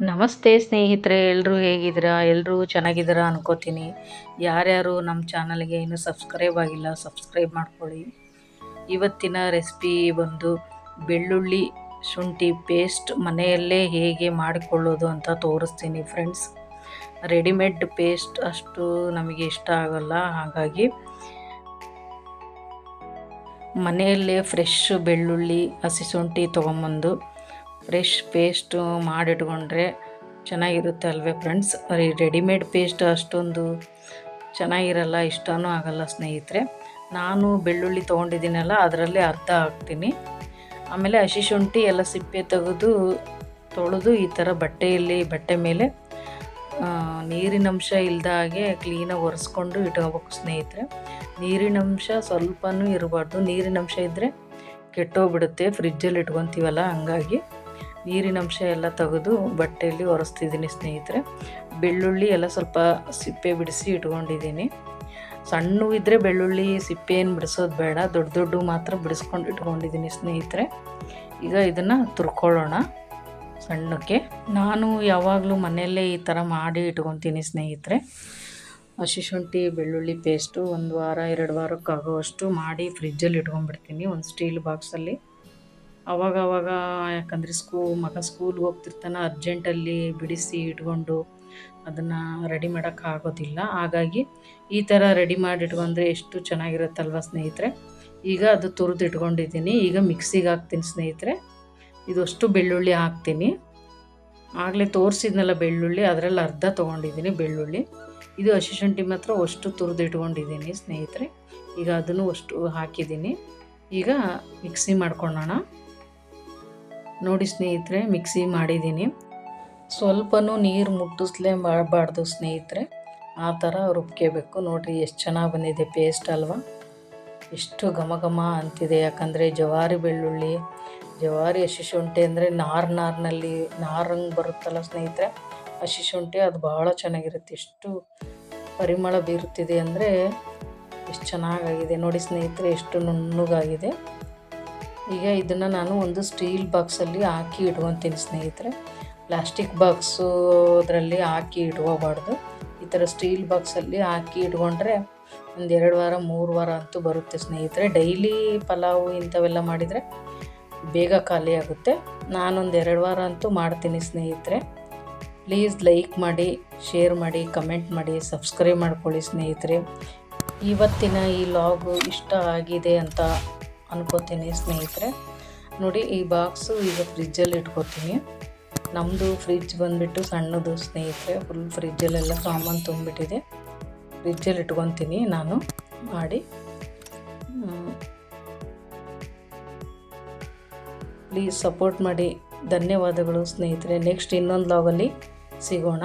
ನಮಸ್ತೆ ಸ್ನೇಹಿತರೆ ಎಲ್ಲರೂ ಹೇಗಿದ್ದೀರಾ? ಎಲ್ಲರೂ ಚೆನ್ನಾಗಿದ್ದೀರಾ ಅನ್ಕೋತೀನಿ. ಯಾರ್ಯಾರು ನಮ್ಮ ಚಾನಲ್ಗೆ ಇನ್ನೂ ಸಬ್ಸ್ಕ್ರೈಬ್ ಆಗಿಲ್ಲ, ಸಬ್ಸ್ಕ್ರೈಬ್ ಮಾಡ್ಕೊಳ್ಳಿ. ಇವತ್ತಿನ ರೆಸಿಪಿ ಬಂದು ಬೆಳ್ಳುಳ್ಳಿ ಶುಂಠಿ ಪೇಸ್ಟ್ ಮನೆಯಲ್ಲೇ ಹೇಗೆ ಮಾಡಿಕೊಳ್ಳೋದು ಅಂತ ತೋರಿಸ್ತೀನಿ ಫ್ರೆಂಡ್ಸ್. ರೆಡಿಮೇಡ್ ಪೇಸ್ಟ್ ಅಷ್ಟು ನಮಗೆ ಇಷ್ಟ ಆಗಲ್ಲ. ಹಾಗಾಗಿ ಮನೆಯಲ್ಲೇ ಫ್ರೆಶ್ ಬೆಳ್ಳುಳ್ಳಿ, ಹಸಿ ಶುಂಠಿ ತೊಗೊಂಬಂದು ಫ್ರೆಶ್ ಪೇಸ್ಟು ಮಾಡಿಟ್ಕೊಂಡ್ರೆ ಚೆನ್ನಾಗಿರುತ್ತೆ ಅಲ್ವೇ ಫ್ರೆಂಡ್ಸ್? ರೆಡಿಮೇಡ್ ಪೇಸ್ಟ್ ಅಷ್ಟೊಂದು ಚೆನ್ನಾಗಿರಲ್ಲ, ಇಷ್ಟನೂ ಆಗಲ್ಲ ಸ್ನೇಹಿತರೆ. ನಾನು ಬೆಳ್ಳುಳ್ಳಿ ತೊಗೊಂಡಿದ್ದೀನಲ್ಲ, ಅದರಲ್ಲೇ ಅರ್ಧ ಹಾಕ್ತೀನಿ. ಆಮೇಲೆ ಹಸಿ ಶುಂಠಿ ಎಲ್ಲ ಸಿಪ್ಪೆ ತೆಗೆದು ತೊಳೆದು ಈ ಥರ ಬಟ್ಟೆಯಲ್ಲಿ, ಬಟ್ಟೆ ಮೇಲೆ ನೀರಿನಂಶ ಇಲ್ಲದ ಹಾಗೆ ಕ್ಲೀನಾಗಿ ಒರೆಸ್ಕೊಂಡು ಇಟ್ಕೋಬೇಕು ಸ್ನೇಹಿತರೆ. ನೀರಿನಂಶ ಸ್ವಲ್ಪನೂ ಇರಬಾರ್ದು. ನೀರಿನಂಶ ಇದ್ದರೆ ಕೆಟ್ಟೋಗ್ಬಿಡುತ್ತೆ. ಫ್ರಿಜ್ಜಲ್ಲಿ ಇಟ್ಕೊತೀವಲ್ಲ, ಹಂಗಾಗಿ. ನೀರಿನಂಶ ಎಲ್ಲ ತೆಗೆದು ಬಟ್ಟೆಯಲ್ಲಿ ಒರೆಸ್ತಿದ್ದೀನಿ ಸ್ನೇಹಿತರೆ. ಬೆಳ್ಳುಳ್ಳಿ ಎಲ್ಲ ಸ್ವಲ್ಪ ಸಿಪ್ಪೆ ಬಿಡಿಸಿ ಇಟ್ಕೊಂಡಿದ್ದೀನಿ. ಸಣ್ಣ ಇದ್ದರೆ ಬೆಳ್ಳುಳ್ಳಿ, ಸಿಪ್ಪೆ ಏನು ಬಿಡಿಸೋದು ಬೇಡ. ದೊಡ್ಡ ದೊಡ್ಡ ಮಾತ್ರ ಬಿಡಿಸ್ಕೊಂಡು ಇಟ್ಕೊಂಡಿದ್ದೀನಿ ಸ್ನೇಹಿತರೆ. ಈಗ ಇದನ್ನು ತುರ್ಕೊಳ್ಳೋಣ ಸಣ್ಣಕ್ಕೆ. ನಾನು ಯಾವಾಗಲೂ ಮನೆಯಲ್ಲೇ ಈ ಥರ ಮಾಡಿ ಇಟ್ಕೊತೀನಿ ಸ್ನೇಹಿತರೆ. ಹಸಿ ಶುಂಠಿ, ಬೆಳ್ಳುಳ್ಳಿ ಪೇಸ್ಟು ಒಂದು ವಾರ, ಎರಡು ವಾರಕ್ಕಾಗೋವಷ್ಟು ಮಾಡಿ ಫ್ರಿಜ್ಜಲ್ಲಿ ಇಟ್ಕೊಂಡ್ಬಿಡ್ತೀನಿ. ಒಂದು ಸ್ಟೀಲ್ ಬಾಕ್ಸಲ್ಲಿ ಅವಾಗ ಅವಾಗ ಯಾಕಂದರೆ ಸ್ಕೂ, ಮಗ ಸ್ಕೂಲ್ಗೆ ಹೋಗ್ತಿರ್ತಾನೆ, ಅರ್ಜೆಂಟಲ್ಲಿ ಬಿಡಿಸಿ ಇಟ್ಕೊಂಡು ಅದನ್ನು ರೆಡಿ ಮಾಡೋಕ್ಕಾಗೋದಿಲ್ಲ ಹಾಗಾಗಿ ಈ ಥರ ರೆಡಿ ಮಾಡಿ ಇಟ್ಕೊಂಡ್ರೆ ಎಷ್ಟು ಚೆನ್ನಾಗಿರುತ್ತಲ್ವ ಸ್ನೇಹಿತರೆ? ಈಗ ಅದು ತುರಿದು ಇಟ್ಕೊಂಡಿದ್ದೀನಿ ಈಗ ಮಿಕ್ಸಿಗೆ ಹಾಕ್ತೀನಿ ಸ್ನೇಹಿತರೆ. ಇದಷ್ಟು ಬೆಳ್ಳುಳ್ಳಿ ಹಾಕ್ತೀನಿ. ಆಗಲೇ ತೋರಿಸಿದ್ನಲ್ಲ ಬೆಳ್ಳುಳ್ಳಿ, ಅದರಲ್ಲಿ ಅರ್ಧ ತೊಗೊಂಡಿದ್ದೀನಿ ಬೆಳ್ಳುಳ್ಳಿ. ಇದು ಹಸಿ ಶುಂಠಿ ಮಾತ್ರ ಅಷ್ಟು ತುರಿದು ಇಟ್ಕೊಂಡಿದ್ದೀನಿ ಸ್ನೇಹಿತರೆ. ಈಗ ಅದನ್ನು ಅಷ್ಟು ಹಾಕಿದ್ದೀನಿ. ಈಗ ಮಿಕ್ಸಿ ಮಾಡ್ಕೊಳ್ಳೋಣ. ನೋಡಿ ಸ್ನೇಹಿತರೆ ಮಿಕ್ಸಿ ಮಾಡಿದ್ದೀನಿ. ಸ್ವಲ್ಪನೂ ನೀರು ಮುಟ್ಟಿಸ್ಲೇ ಮಾಡಬಾರ್ದು ಸ್ನೇಹಿತರೆ. ಆ ಥರ ರುಬ್ಕೋಬೇಕು ನೋಡಿರಿ, ಎಷ್ಟು ಚೆನ್ನಾಗಿ ಬಂದಿದೆ ಪೇಸ್ಟ್ ಅಲ್ವಾ. ಎಷ್ಟು ಘಮ ಘಮ ಅಂತಿದೆ. ಯಾಕಂದರೆ ಜವಾರಿ ಬೆಳ್ಳುಳ್ಳಿ, ಜವಾರಿ ಹಸಿ ಶುಂಠಿ ಅಂದರೆ ನಾರು ನಾರಿನಲ್ಲಿ ನಾರಂಗೆ ಬರುತ್ತಲ್ಲ ಸ್ನೇಹಿತರೆ, ಹಸಿ ಶುಂಠಿ ಅದು ಭಾಳ ಚೆನ್ನಾಗಿರುತ್ತೆ. ಎಷ್ಟು ಪರಿಮಳ ಬೀರುತ್ತಿದೆ ಅಂದರೆ ಎಷ್ಟು ಚೆನ್ನಾಗಾಗಿದೆ. ನೋಡಿ ಸ್ನೇಹಿತರೆ, ಎಷ್ಟು ನುಣ್ಣಗಾಗಿದೆ. ಈಗ ಇದನ್ನು ನಾನು ಒಂದು ಸ್ಟೀಲ್ ಬಾಕ್ಸಲ್ಲಿ ಹಾಕಿ ಇಟ್ಕೊತೀನಿ ಸ್ನೇಹಿತರೆ. ಪ್ಲಾಸ್ಟಿಕ್ ಬಾಕ್ಸು ಅದರಲ್ಲಿ ಹಾಕಿ ಇಟ್ಕೋಬಾರ್ದು ಈ ಥರ ಸ್ಟೀಲ್ ಬಾಕ್ಸಲ್ಲಿ ಹಾಕಿ ಇಟ್ಕೊಂಡ್ರೆ ಒಂದು ಎರಡು ವಾರ, ಮೂರು ವಾರ ಅಂತೂ ಬರುತ್ತೆ ಸ್ನೇಹಿತರೆ. ಡೈಲಿ ಪಲಾವು ಇಂಥವೆಲ್ಲ ಮಾಡಿದರೆ ಬೇಗ ಖಾಲಿ ಆಗುತ್ತೆ. ನಾನೊಂದು ಎರಡು ವಾರ ಅಂತೂ ಮಾಡ್ತೀನಿ ಸ್ನೇಹಿತರೆ. ಪ್ಲೀಸ್ ಲೈಕ್ ಮಾಡಿ, ಶೇರ್ ಮಾಡಿ, ಕಮೆಂಟ್ ಮಾಡಿ, ಸಬ್ಸ್ಕ್ರೈಬ್ ಮಾಡ್ಕೊಳ್ಳಿ ಸ್ನೇಹಿತರೆ. ಇವತ್ತಿನ ಈ ಲಾಗು ಇಷ್ಟ ಆಗಿದೆ ಅಂತ ಅನ್ಕೋತೀನಿ ಸ್ನೇಹಿತರೆ. ನೋಡಿ, ಈ ಬಾಕ್ಸು ಈಗ ಫ್ರಿಜ್ಜಲ್ಲಿ ಇಟ್ಕೋತೀನಿ. ನಮ್ಮದು ಫ್ರಿಜ್ ಬಂದುಬಿಟ್ಟು ಸಣ್ಣದು ಸ್ನೇಹಿತರೆ. ಫುಲ್ ಫ್ರಿಜ್ಜಲ್ಲೆಲ್ಲ ಸಾಮಾನು ತುಂಬಿಟ್ಟಿದೆ ಫ್ರಿಜ್ಜಲ್ಲಿ ಇಟ್ಕೊತೀನಿ ನಾನು ಮಾಡಿ. ಪ್ಲೀಸ್ ಸಪೋರ್ಟ್ ಮಾಡಿ. ಧನ್ಯವಾದಗಳು ಸ್ನೇಹಿತರೆ. ನೆಕ್ಸ್ಟ್ ಇನ್ನೊಂದು ಲಾಗಲ್ಲಿ ಸಿಗೋಣ.